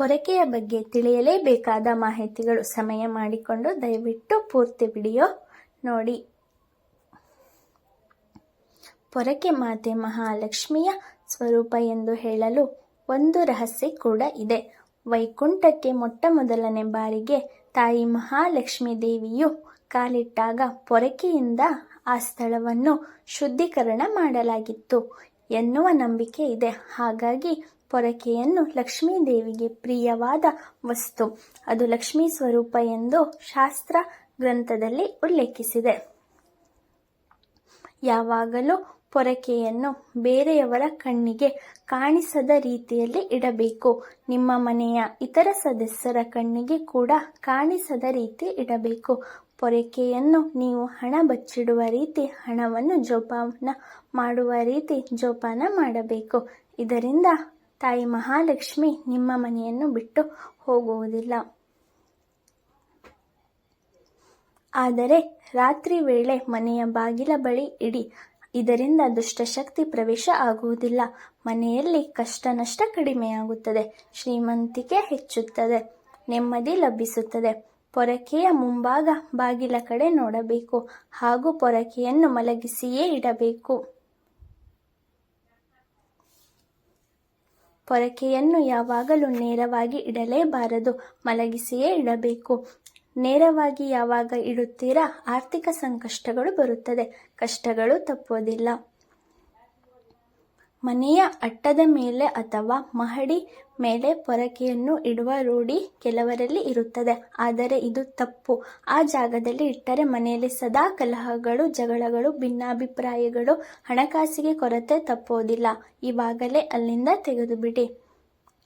ಪೊರಕೆಯ ಬಗ್ಗೆ ತಿಳಿಯಲೇಬೇಕಾದ ಮಾಹಿತಿಗಳು ಸಮಯ ಮಾಡಿಕೊಂಡು ದಯವಿಟ್ಟು ಪೂರ್ತಿ ವಿಡಿಯೋ ನೋಡಿ. ಪೊರಕೆ ಮಾತೆ ಮಹಾಲಕ್ಷ್ಮಿಯ ಸ್ವರೂಪ ಎಂದು ಹೇಳಲು ಒಂದು ರಹಸ್ಯ ಕೂಡ ಇದೆ. ವೈಕುಂಠಕ್ಕೆ ಮೊಟ್ಟ ಮೊದಲನೇ ಬಾರಿಗೆ ತಾಯಿ ಮಹಾಲಕ್ಷ್ಮೀ ದೇವಿಯು ಕಾಲಿಟ್ಟಾಗ ಪೊರಕೆಯಿಂದ ಆ ಸ್ಥಳವನ್ನು ಶುದ್ಧೀಕರಣ ಮಾಡಲಾಗಿತ್ತು ಎನ್ನುವ ನಂಬಿಕೆ ಇದೆ. ಹಾಗಾಗಿ ಪೊರಕೆಯನ್ನು ಲಕ್ಷ್ಮೀ ದೇವಿಗೆ ಪ್ರಿಯವಾದ ವಸ್ತು. ಅದು ಲಕ್ಷ್ಮೀ ಸ್ವರೂಪ ಎಂದು ಶಾಸ್ತ್ರ ಗ್ರಂಥದಲ್ಲಿ ಉಲ್ಲೇಖಿಸಿದೆ. ಯಾವಾಗಲೂ ಪೊರಕೆಯನ್ನು ಬೇರೆಯವರ ಕಣ್ಣಿಗೆ ಕಾಣಿಸದ ರೀತಿಯಲ್ಲಿ ಇಡಬೇಕು. ನಿಮ್ಮ ಮನೆಯ ಇತರ ಸದಸ್ಯರ ಕಣ್ಣಿಗೆ ಕೂಡ ಕಾಣಿಸದ ರೀತಿ ಇಡಬೇಕು. ಪೊರಕೆಯನ್ನು ನೀವು ಹಣ ಬಚ್ಚಿಡುವ ರೀತಿ ಹಣವನ್ನು ಜೋಪಾನ ಮಾಡುವ ರೀತಿ ಜೋಪಾನ ಮಾಡಬೇಕು. ಇದರಿಂದ ತಾಯಿ ಮಹಾಲಕ್ಷ್ಮಿ ನಿಮ್ಮ ಮನೆಯನ್ನು ಬಿಟ್ಟು ಹೋಗುವುದಿಲ್ಲ. ಆದರೆ ರಾತ್ರಿ ವೇಳೆ ಮನೆಯ ಬಾಗಿಲ ಬಳಿ ಇಡಿ, ಇದರಿಂದ ದುಷ್ಟಶಕ್ತಿ ಪ್ರವೇಶ ಆಗುವುದಿಲ್ಲ. ಮನೆಯಲ್ಲಿ ಕಷ್ಟ ನಷ್ಟ ಕಡಿಮೆಯಾಗುತ್ತದೆ, ಶ್ರೀಮಂತಿಕೆ ಹೆಚ್ಚುತ್ತದೆ, ನೆಮ್ಮದಿ ಲಭಿಸುತ್ತದೆ. ಪೊರಕೆಯ ಮುಂಭಾಗ ಬಾಗಿಲ ಕಡೆ ನೋಡಬೇಕು ಹಾಗೂ ಪೊರಕೆಯನ್ನು ಮಲಗಿಸಿಯೇ ಇಡಬೇಕು. ಪೊರಕೆಯನ್ನು ಯಾವಾಗಲೂ ನೇರವಾಗಿ ಇಡಲೇಬಾರದು ಮಲಗಿಸಿಯೇ ಇಡಬೇಕು. ನೇರವಾಗಿ ಯಾವಾಗ ಇಡುತ್ತೀರಾ? ಆರ್ಥಿಕ ಸಂಕಷ್ಟಗಳು ಬರುತ್ತದೆ. ಕಷ್ಟಗಳು ತಪ್ಪೋದಿಲ್ಲ ಮನೆಯ ಅಟ್ಟದ ಮೇಲೆ ಅಥವಾ ಮಹಡಿ ಮೇಲೆ ಪೊರಕೆಯನ್ನು ಇಡುವ ರೂಢಿ ಕೆಲವರಲ್ಲಿ ಇರುತ್ತದೆ. ಆದರೆ ಇದು ತಪ್ಪು. ಆ ಜಾಗದಲ್ಲಿ ಇಟ್ಟರೆ ಮನೆಯಲ್ಲಿ ಸದಾ ಕಲಹಗಳು, ಜಗಳಗಳು, ಭಿನ್ನಾಭಿಪ್ರಾಯಗಳು, ಹಣಕಾಸಿಗೆ ಕೊರತೆ ತಪ್ಪೋದಿಲ್ಲ. ಇವಾಗಲೇ ಅಲ್ಲಿಂದ ತೆಗೆದುಬಿಡಿ.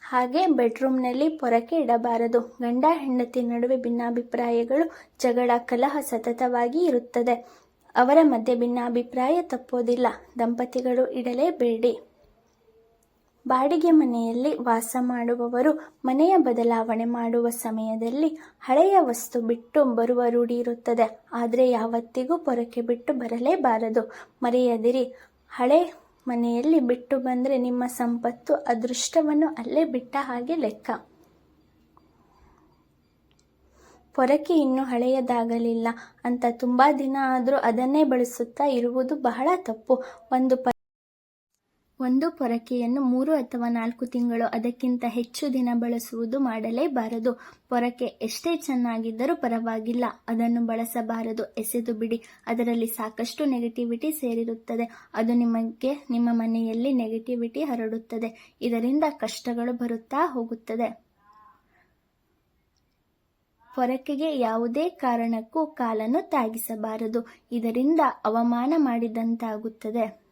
ಹಾಗೆ ಬೆಡ್ರೂಮ್ನಲ್ಲಿ ಪೊರಕೆ ಇಡಬಾರದು. ಗಂಡ, ಹೆಂಡತಿ ನಡುವೆ ಭಿನ್ನಾಭಿಪ್ರಾಯಗಳು, ಜಗಳ, ಕಲಹ ಸತತವಾಗಿ ಇರುತ್ತದೆ. ಅವರ ಮಧ್ಯೆ ಭಿನ್ನಾಭಿಪ್ರಾಯ ತಪ್ಪೋದಿಲ್ಲ. ದಂಪತಿಗಳು ಇಡಲೇಬೇಡಿ ಬಾಡಿಗೆ ಮನೆಯಲ್ಲಿ ವಾಸ ಮಾಡುವವರು ಮನೆಯ ಬದಲಾವಣೆ ಮಾಡುವ ಸಮಯದಲ್ಲಿ ಹಳೆಯ ವಸ್ತು ಬಿಟ್ಟು ಬರುವ ರೂಢಿ ಇರುತ್ತದೆ. ಆದರೆ ಯಾವತ್ತಿಗೂ ಪೊರಕೆ ಬಿಟ್ಟು ಬರಲೇಬಾರದು. ಮರೆಯದಿರಿ. ಹಳೆ ಮನೆಯಲ್ಲಿ ಬಿಟ್ಟು ಬಂದರೆ ನಿಮ್ಮ ಸಂಪತ್ತು ಅದೃಷ್ಟವನ್ನು ಅಲ್ಲೇ ಬಿಟ್ಟ ಹಾಗೆ ಲೆಕ್ಕ. ಪೊರಕೆ ಇನ್ನೂ ಹಳೆಯದಾಗಲಿಲ್ಲ. ಅಂತ ತುಂಬ ದಿನ ಆದರೂ ಅದನ್ನೇ ಬಳಸುತ್ತಾ ಇರುವುದು ಬಹಳ ತಪ್ಪು. ಒಂದು ಒಂದು ಪೊರಕೆಯನ್ನು ಮೂರು ಅಥವಾ ನಾಲ್ಕು ತಿಂಗಳು ಅದಕ್ಕಿಂತ ಹೆಚ್ಚು ದಿನ ಬಳಸುವುದು ಮಾಡಲೇಬಾರದು. ಪೊರಕೆ ಎಷ್ಟೇ ಚೆನ್ನಾಗಿದ್ದರೂ ಪರವಾಗಿಲ್ಲ. ಅದನ್ನು ಬಳಸಬಾರದು. ಎಸೆದು ಬಿಡಿ. ಅದರಲ್ಲಿ ಸಾಕಷ್ಟು ನೆಗೆಟಿವಿಟಿ ಸೇರಿರುತ್ತದೆ. ಅದು ನಿಮಗೆ ನಿಮ್ಮ ಮನೆಯಲ್ಲಿ ನೆಗೆಟಿವಿಟಿ ಹರಡುತ್ತದೆ. ಇದರಿಂದ ಕಷ್ಟಗಳು ಬರುತ್ತಾ ಹೋಗುತ್ತದೆ. ಪೊರಕೆಗೆ ಯಾವುದೇ ಕಾರಣಕ್ಕೂ ಕಾಲನ್ನು ತಾಗಿಸಬಾರದು ಇದರಿಂದ ಅವಮಾನ ಮಾಡಿದಂತಾಗುತ್ತದೆ.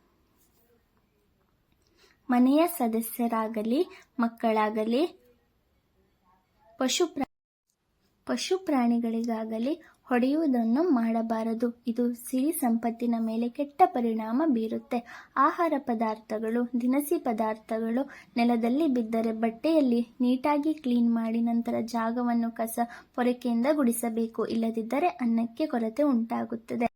ಮನೆಯ ಸದಸ್ಯರಾಗಲಿ, ಮಕ್ಕಳಾಗಲಿ ಪಶು ಪಶು ಪ್ರಾಣಿಗಳಿಗಾಗಲಿ ಹೊಡೆಯುವುದನ್ನು ಮಾಡಬಾರದು. ಇದು ಸಿರಿ ಸಂಪತ್ತಿನ ಮೇಲೆ ಕೆಟ್ಟ ಪರಿಣಾಮ ಬೀರುತ್ತೆ. ಆಹಾರ ಪದಾರ್ಥಗಳು, ದಿನಸಿ ಪದಾರ್ಥಗಳು ನೆಲದಲ್ಲಿ ಬಿದ್ದರೆ ಬಟ್ಟೆಯಲ್ಲಿ ನೀಟಾಗಿ ಕ್ಲೀನ್ ಮಾಡಿ ನಂತರ ಜಾಗವನ್ನು ಕಸ, ಪೊರಕೆಯಿಂದ ಗುಡಿಸಬೇಕು. ಇಲ್ಲದಿದ್ದರೆ ಅನ್ನಕ್ಕೆ ಕೊರತೆ ಉಂಟಾಗುತ್ತದೆ.